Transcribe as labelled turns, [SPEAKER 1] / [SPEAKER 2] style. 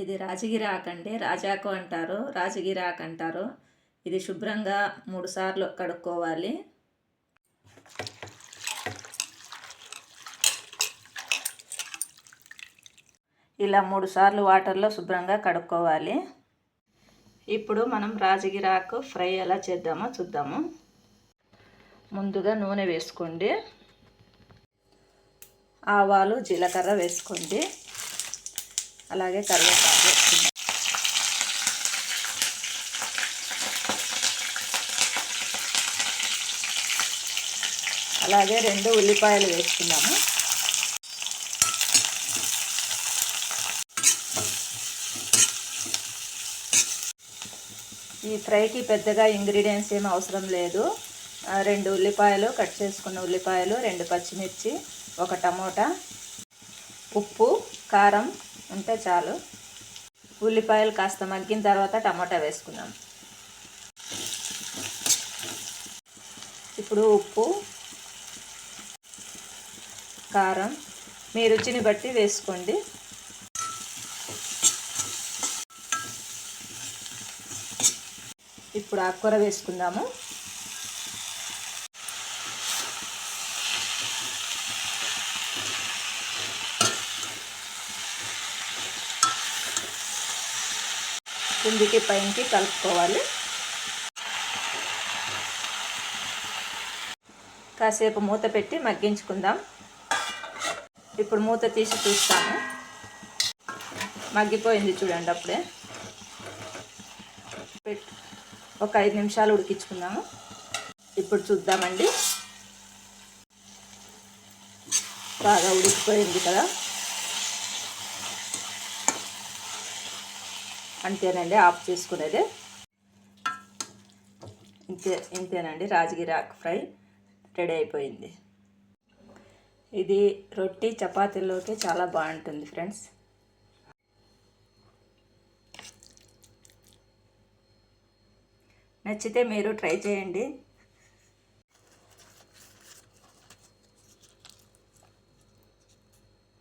[SPEAKER 1] ఇది రాజగిరి అండి. రాజాకు అంటారు రాజగిరాకు అంటారు. ఇది శుభ్రంగా మూడు సార్లు కడుక్కోవాలి. ఇలా మూడు సార్లు వాటర్లో శుభ్రంగా కడుక్కోవాలి. ఇప్పుడు మనం రాజగిరాకు ఫ్రై ఎలా చేద్దామో చూద్దాము. ముందుగా నూనె వేసుకోండి. ఆవాలు జీలకర్ర వేసుకోండి. అలాగే కరివేపాకు. అలాగే రెండు ఉల్లిపాయలు వేసుకున్నాము. ఈ ఫ్రైకి పెద్దగా ఇంగ్రీడియంట్స్ ఏం అవసరం లేదు. రెండు ఉల్లిపాయలు కట్ చేసుకున్న ఉల్లిపాయలు రెండు పచ్చిమిర్చి ఒక టమోటా ఉప్పు కారం ఉంటే చాలు. ఉల్లిపాయలు కాస్త మగ్గిన తర్వాత టమాటా వేసుకుందాం. ఇప్పుడు ఉప్పు కారం మీ రుచిని బట్టి వేసుకోండి. ఇప్పుడు ఆకుకూర వేసుకుందాము. కిందికి పైకి కలుపుకోవాలి. కాసేపు మూత పెట్టి మగ్గించుకుందాం. ఇప్పుడు మూత తీసి చూస్తాము మగ్గిపోయింది చూడండి అప్పుడే. ఒక ఐదు నిమిషాలు ఉడికించుకుందాము. ఇప్పుడు చూద్దామండి. బాగా ఉడికిపోయింది కదా. అంతేనండి ఆఫ్ చేసుకునేదే. ఇంతే ఇంతేనండి రాజగిరి ఆకు ఫ్రై రెడీ అయిపోయింది. ఇది రొట్టి చపాతీలోకి చాలా బాగుంటుంది ఫ్రెండ్స్. నచ్చితే మీరు ట్రై చేయండి.